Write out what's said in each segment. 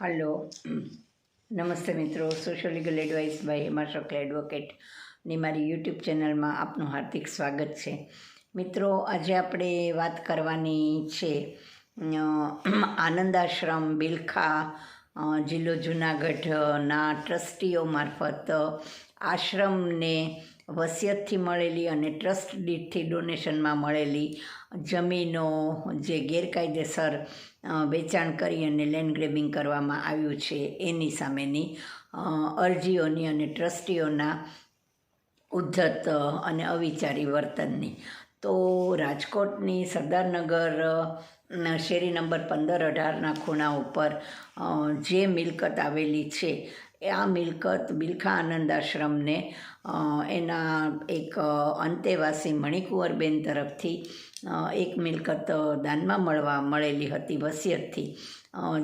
Hello. નમસ્તે મિત્રો social legal advice by Hema Shukla એડવોકેટની મારી યુટ્યુબ ચેનલમાં આપનું હાર્દિક સ્વાગત છે. મિત્રો, આજે આપણે વાત કરવાની છે આનંદ આશ્રમ, બિલખા જિલ્લો જુનાગઢના ટ્રસ્ટીઓ મારફત આશ્રમને વસિયતથી મળેલી અને ટ્રસ્ટ ડીડથી ડોનેશનમાં મળેલી જમીનો જે ગેરકાયદેસર વેચાણ કરી અને લેન્ડ ગ્રેબિંગ કરવામાં આવ્યું છે, એની સામેની અરજીઓની અને ટ્રસ્ટીઓના ઉદ્ધત અને અવિચારી વર્તનની. તો રાજકોટની સરદારનગર શેરી નંબર પંદર અઢારના ખૂણા ઉપર જે મિલકત આવેલી છે આ મિલકત બિલખા આનંદ આશ્રમને એના એક અંતેવાસી મણિકુંવરબેન તરફથી એક મિલકત દાનમાં મળવા મળેલી હતી વસિયતથી.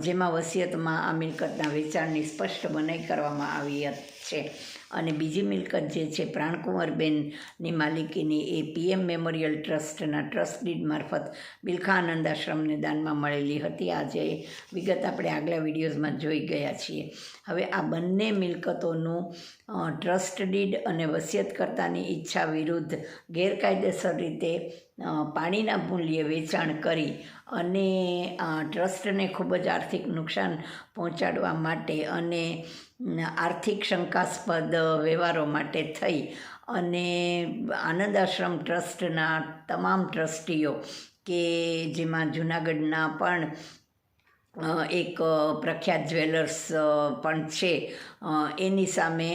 જેમાં વસિયતમાં આ મિલકતના વેચાણની સ્પષ્ટ બનાઈ કરવામાં આવી છે. અને બીજી મિલકત જે છે, પ્રાણકુંવરબેનની માલિકીની, એ પીએમ મેમોરિયલ ટ્રસ્ટના ટ્રસ્ટ ડીડ મારફત બિલખા આનંદ આશ્રમને દાનમાં મળેલી હતી. આજે વિગત આપણે આગલા વિડીયોઝમાં જોઈ ગયા છીએ. હવે આ બંને મિલકતોનું ટ્રસ્ટ ડીડ અને વસિયતકર્તાની ઈચ્છા વિરુદ્ધ ગેરકાયદેસર રીતે પાણીના મૂલ્યે વેચાણ કરી અને ટ્રસ્ટને ખૂબ જ આર્થિક નુકસાન પહોંચાડવા માટે અને આર્થિક શંકાસ્પદ વ્યવહારો માટે થઈ. અને આનંદ આશ્રમ ટ્રસ્ટના તમામ ટ્રસ્ટીઓ કે જેમાં જૂનાગઢના પણ એક પ્રખ્યાત જ્વેલર્સ પણ છે એની સામે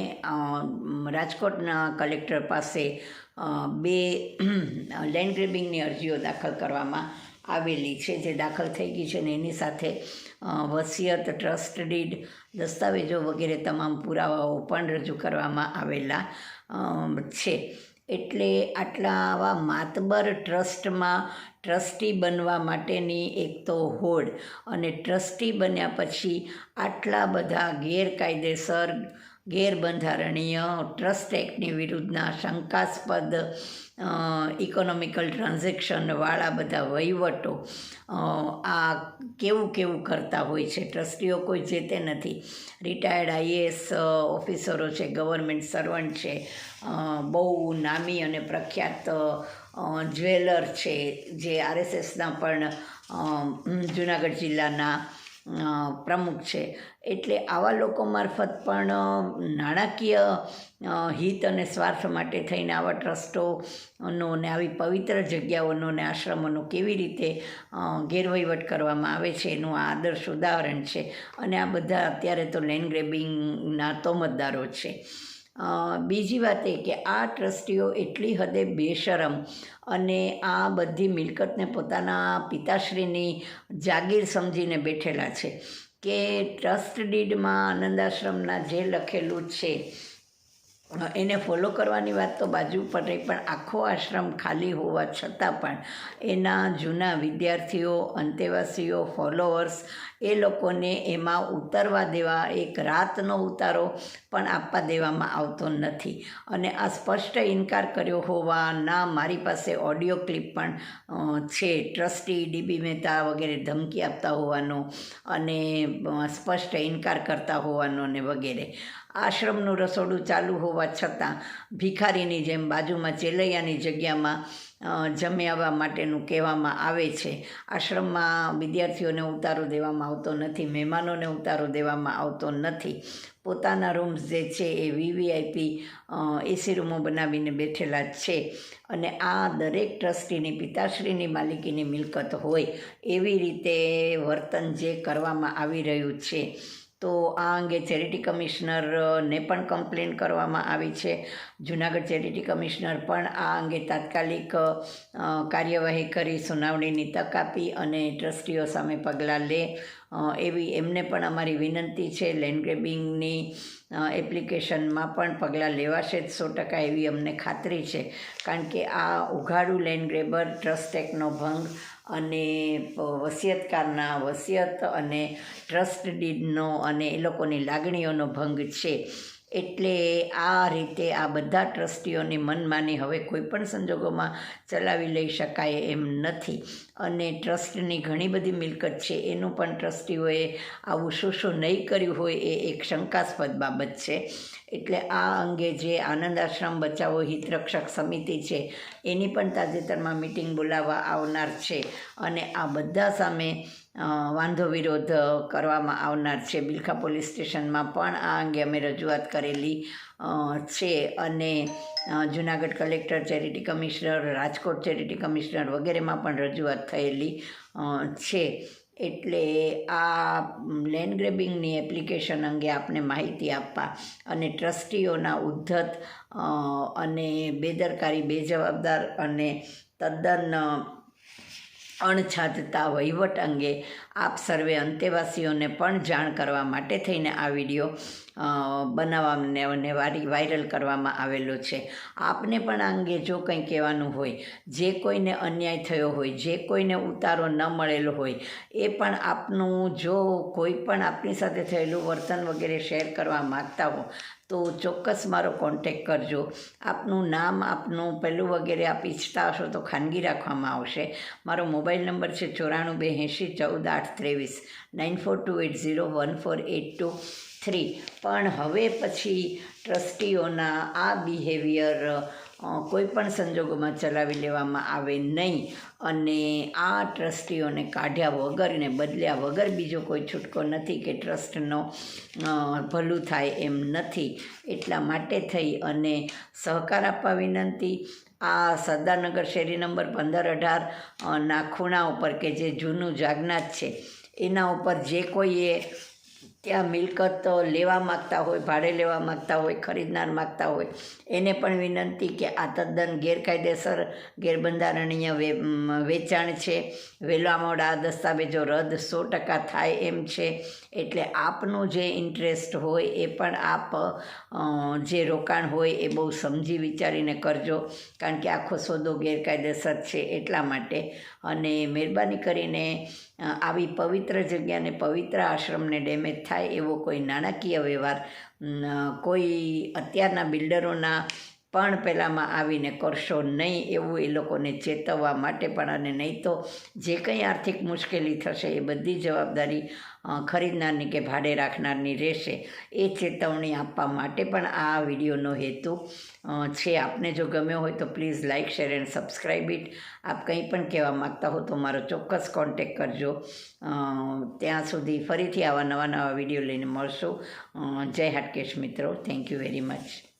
રાજકોટના કલેક્ટર પાસે બે લેન્ડ ગ્રેબિંગની અરજીઓ દાખલ કરવામાં આવેલી છે જે દાખલ થઈ ગઈ છે ને એની સાથે વસિયત, ટ્રસ્ટ ડીડ, દસ્તાવેજો વગેરે તમામ પુરાવાઓ પણ રજૂ કરવામાં આવેલા છે. એટલે આટલા આવા માતબર ટ્રસ્ટમાં ટ્રસ્ટી બનવા માટેની એક તો હોડ અને ટ્રસ્ટી બન્યા પછી આટલા બધા ગેરકાયદેસર ગેરબંધારણીય, ટ્રસ્ટ એક્ટની વિરુદ્ધના શંકાસ્પદ ઇકોનોમિકલ ટ્રાન્ઝેક્શનવાળા બધા વહીવટો આ કેવું કેવું કરતા હોય છે? ટ્રસ્ટીઓ કોઈ જે નથી. રિટાયર્ડ આઈએએસ ઓફિસરો છે ગવર્મેન્ટ સર્વન્ટ છે બહુ નામી અને પ્રખ્યાત જ્વેલર છે, જે આરએસએસના પણ જુનાગઢ જિલ્લાના પ્રમુખ છે. એટલે આવા લોકો મારફત પણ નાણાકીય હિત અને સ્વાર્થ માટે થઈને આવા ટ્રસ્ટોનો ને આવી પવિત્ર જગ્યાઓનો ને આશ્રમોનો કેવી રીતે ગેરવહીવટ કરવામાં આવે છે એનું આ આદર્શ ઉદાહરણ છે. અને આ બધા અત્યારે તો લેન્ડ ગ્રેબિંગના તોમતદારો છે. બીજી વાત એ કે આ ટ્રસ્ટીઓ એટલી હદે બેશરમ અને આ બધી મિલકતને પોતાના પિતાશ્રીની જાગીર સમજીને બેઠેલા છે કે ટ્રસ્ટ ડીડમાં આનંદાશ્રમના જે લખેલું છે એને ફોલો કરવાની વાત તો બાજુ પર રહી, પણ આખો આશ્રમ ખાલી હોવા છતાં પણ એના જૂના વિદ્યાર્થીઓ, અંતેવાસીઓ ફોલોઅર્સ એ લોકોને એમાં ઉતરવા દેવા, એક રાતનો ઉતારો પણ આપવા દેવામાં આવતો નથી. અને આ સ્પષ્ટ ઇનકાર કર્યો હોવાના મારી પાસે ઓડિયો ક્લિપ પણ છે. ટ્રસ્ટી ડીબી મહેતા વગેરે ધમકી આપતા હોવાનો અને સ્પષ્ટ ઇનકાર કરતા હોવાનો ને વગેરે. આશ્રમનું રસોડું ચાલુ હોવા છતાં ભિખારીની જેમ બાજુમાં ચેલૈયાની જગ્યામાં જમ્યાવા માટેનું કહેવામાં આવે છે. આશ્રમમાં વિદ્યાર્થીઓને ઉતારો દેવામાં આવતો નથી, મહેમાનોને ઉતારો દેવામાં આવતો નથી. પોતાના રૂમ્સ જે છે એ વીવીઆઈપી એસી રૂમો બનાવીને બેઠેલા છે અને આ દરેક ટ્રસ્ટીની પિતાશ્રીની માલિકીની મિલકત હોય એવી રીતે વર્તન જે કરવામાં આવી રહ્યું છે. તો આ અંગે ચેરિટી કમિશનરને પણ કમ્પ્લેન કરવામાં આવી છે. જુનાગઢ ચેરિટી કમિશનર પણ આ અંગે તાત્કાલિક કાર્યવાહી કરી સુનાવણીની તક આપી અને ટ્રસ્ટીઓ સામે પગલાં લે. એવી એમને પણ અમારી વિનંતી છે. લેન્ડ ગ્રેબિંગની એપ્લિકેશનમાં પણ પગલાં લેવાશે જ સો ટકા એવી અમને ખાતરી છે. કારણ કે આ ઉઘાડું લેન્ડ ગ્રેબર ટ્રસ્ટ એક્ટનો ભંગ અને વસિયતકારના વસિયત અને ટ્રસ્ટ ડીડનો અને એ લોકોની લાગણીઓનો ભંગ છે. એટલે આ રીતે આ બધા ટ્રસ્ટીઓની મનમાની હવે કોઈ પણ સંજોગોમાં ચલાવી લઈ શકાય એમ નથી. અને ટ્રસ્ટની ઘણી બધી મિલકત છે. એનું પણ ટ્રસ્ટીઓએ આવું શું શું નહીં કર્યું હોય એ એક શંકાસ્પદ બાબત છે. એટલે આ અંગે જે આનંદ આશ્રમ બચાવો હિતરક્ષક સમિતિ છે, એની પણ તાજેતરમાં મિટિંગ બોલાવવા આવનાર છે અને આ બધા સામે વાંધો વિરોધ કરવામાં આવનાર છે. બિલખા પોલીસ સ્ટેશનમાં પણ આ અંગે અમે રજૂઆત કરેલી છે અને Junagadh collector charity commissioner, Rajkot charity commissioner વગેરેમાં પણ રજૂઆત થયેલી છે. એટલે આ લેન્ડ ગ્રેબિંગની એપ્લિકેશન અંગે આપને માહિતી આપવા અને ટ્રસ્ટીઓના ઉદ્ધત અને બેદરકારી, બેજવાબદાર અને તદ્દન અણછાજતા વહીવટ અંગે આપ સર્વે અંતેવાસીઓને પણ જાણ કરવા માટે થઈને આ વીડિયો બનાવવાને વાયરલ કરવામાં આવેલો છે. આપને પણ આ અંગે જો કંઈ કહેવાનું હોય, જે કોઈને અન્યાય થયો હોય, જે કોઈને ઉતારો ન મળેલો હોય, એ પણ આપનું જો કોઈ પણ આપની સાથે થયેલું વર્તન વગેરે શેર કરવા માગતા હો તો ચોક્કસ મારો કોન્ટેક કરજો. આપનું નામ, આપનું પેલું વગેરે આપ ઈચ્છતા હશો તો ખાનગી રાખવામાં આવશે. મારો મોબાઈલ નંબર છે ચોરાણું બે એંશી ચૌદ આઠ ત્રેવીસ. Nine four two eight zero one four eight two three. પણ હવે પછી ટ્રસ્ટીઓના આ બિહેવિયર કોઈ પણ સંજોગોમાં ચલાવી લેવામાં આવે નહીં. અને આ ટ્રસ્ટીઓને કાઢ્યા વગર ને બદલ્યા વગર બીજો કોઈ છૂટકો નથી કે ટ્રસ્ટનો ભલું થાય એમ નથી. એટલા માટે થઈ અને સહકાર આપવા વિનંતી. આ સરદારનગર શેરી નંબર પંદર અઢાર ના ખૂણા ઉપર કે જે જૂનું જાગનાથ છે, એના ઉપર જે કોઈએ ત્યાં મિલકત લેવા માગતા હોય, ભાડે લેવા માગતા હોય, ખરીદનાર માગતા હોય, એને પણ વિનંતી કે આ તદ્દન ગેરકાયદેસર ગેરબંધારણીય વેચાણ છે. વહેલા આ દસ્તાવેજો રદ સો ટકા થાય એમ છે. એટલે આપનું જે ઇન્ટરેસ્ટ હોય એ પણ આપ જે રોકાણ હોય એ બહુ સમજી વિચારીને કરજો, કારણ કે આખો સોદો ગેરકાયદેસર છે એટલા માટે. અને મહેરબાની કરીને આવી પવિત્ર જગ્યાને પવિત્ર આશ્રમને ડેમેજ થાય એવો કોઈ નાણાકીય વ્યવહાર કોઈ અત્યારના બિલ્ડરોના પણ પહેલાંમાં આવીને કરશો નહીં એવું એ લોકોને ચેતવવા માટે પણ અને નહીં તો જે કંઈ આર્થિક મુશ્કેલી થશે એ બધી જવાબદારી ખરીદનારની કે ભાડે રાખનારની રહેશે એ ચેતવણી આપવા માટે પણ આ વિડીયોનો હેતુ છે. આપને જો ગમ્યો હોય તો please like share and subscribe it. આપ કંઈ પણ કહેવા માગતા હો તો મારો ચોક્કસ કોન્ટેક કરજો. ત્યાં સુધી ફરીથી આવા નવા નવા વીડિયો લઈને મળશું. જય હાટકેશ મિત્રો. Thank you very much